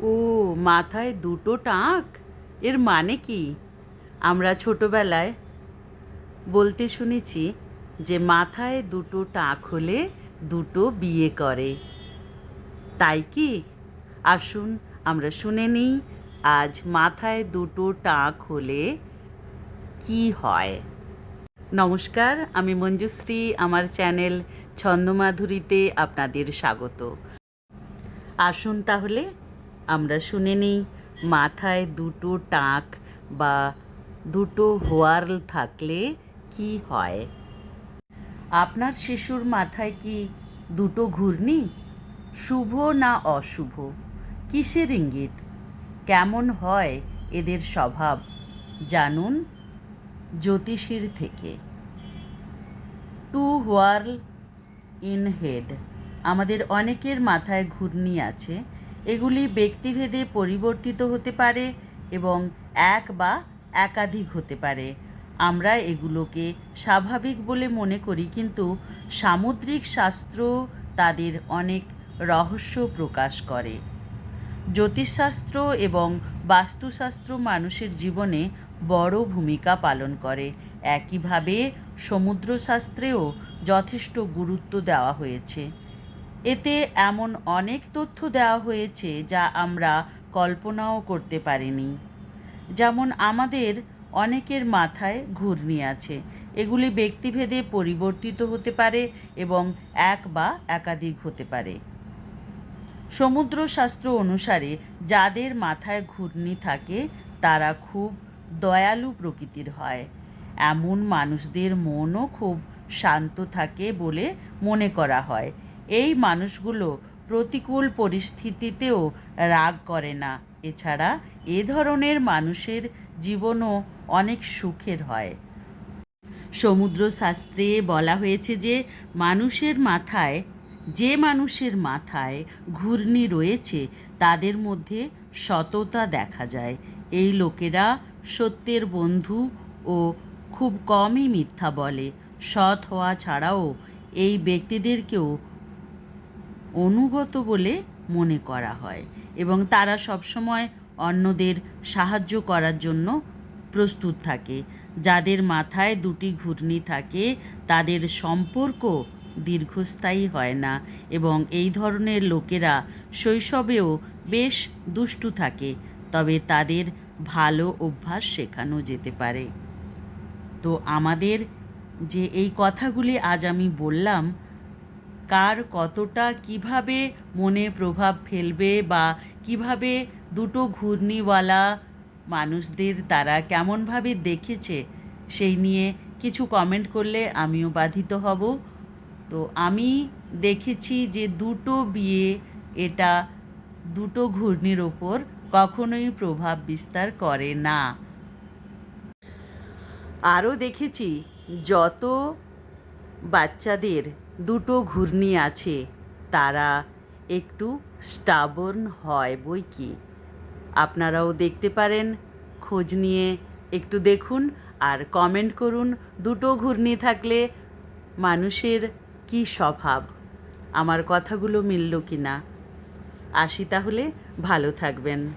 ও, মাথায় দুটো টাক? এর মানে কি? আমরা ছোটবেলায় বলতে শুনেছি যে মাথায় দুটো টাক হলে দুটো বিয়ে করে। তাই কি? আসুন আমরা শুনে নিই, আজ মাথায় দুটো টাক হলে কি হয়? নমস্কার, আমি মঞ্জুশ্রী, আমার চ্যানেল ছন্দমাধুরীতে আপনাদের স্বাগত। আসুন তাহলে আমরা শুনে নিই। মাথায় দুটো টাক বা দুটো হোয়ার্ল থাকলে কি হয়? আপনার শিশুর মাথায় কি দুটো ঘূর্ণি? শুভ না অশুভ? কিসের ইঙ্গিত? কেমন হয় এদের স্বভাব? জানুন জ্যোতিষীর থেকে। Two whirl in head. আমাদের অনেকের মাথায় ঘূর্ণি আছে। এগুলি ব্যক্তিভেদে পরিবর্তিত হতে পারে এবং এক বা একাধিক হতে পারে। আমরা এগুলোকে স্বাভাবিক বলে মনে করি, কিন্তু সামুদ্রিক শাস্ত্র তাদের অনেক রহস্য প্রকাশ করে। জ্যোতিষশাস্ত্র এবং বাস্তুশাস্ত্র মানুষের জীবনে বড় ভূমিকা পালন করে। একইভাবে সমুদ্রশাস্ত্রেও যথেষ্ট গুরুত্ব দেওয়া হয়েছে। এতে এমন অনেক তথ্য দেওয়া হয়েছে যা আমরা কল্পনাও করতে পারিনি। যেমন আমাদের অনেকের মাথায় ঘূর্ণি আছে। এগুলি ব্যক্তিভেদে পরিবর্তিত হতে পারে এবং এক বা একাধিক হতে পারে। সমুদ্রশাস্ত্র অনুসারে যাদের মাথায় ঘূর্ণি থাকে, তারা খুব দয়ালু প্রকৃতির হয়। এমন মানুষদের মনও খুব শান্ত থাকে বলে মনে করা হয়। এই মানুষগুলো প্রতিকূল পরিস্থিতিতেও রাগ করে না। এছাড়া এ ধরনের মানুষের জীবনও অনেক সুখের হয়। সমুদ্রশাস্ত্রে বলা হয়েছে যে, মানুষের মাথায়, যে মানুষের মাথায় ঘূর্ণি রয়েছে, তাদের মধ্যে সততা দেখা যায়। এই লোকেরা সত্যের বন্ধু ও খুব কমই মিথ্যা বলে। সৎ হওয়া ছাড়াও এই ব্যক্তিদেরকেও অনুগত বলে মনে করা হয় এবং তারা সবসময় অন্যদের সাহায্য করার জন্য প্রস্তুত থাকে। যাদের মাথায় দুটি ঘূর্ণি থাকে, তাদের সম্পর্ক দীর্ঘস্থায়ী হয় না এবং এই ধরনের লোকেরা শৈশবেও বেশ দুষ্টু থাকে, তবে তাদের ভালো অভ্যাস শেখানো যেতে পারে। তো আমাদের যে এই কথাগুলি আজ আমি বললাম কার কতটা কীভাবে মনে প্রভাব ফেলবে বা কীভাবে দুটো ঘূর্ণিওয়ালা মানুষদের তারা কেমনভাবে দেখেছে সেই নিয়ে কিছু কমেন্ট করলে আমিও বাধিত হব। তো আমি দেখেছি যে দুটো বিয়ে, এটা দুটো ঘূর্ণির ওপর কখনোই প্রভাব বিস্তার করে না। আরও দেখেছি, যত বাচ্চাদের দুটো ঘূর্ণি আছে। তারা একটু স্টাবর্ন হয় বই কি? আপনারাও দেখতে পারেন। খোঁজ নিয়ে একটু দেখুন আর কমেন্ট করুন দুটো ঘূর্ণি থাকলে মানুষের কী স্বভাব? আমার কথাগুলো মিলল কি না আসি তাহলে, ভালো থাকবেন।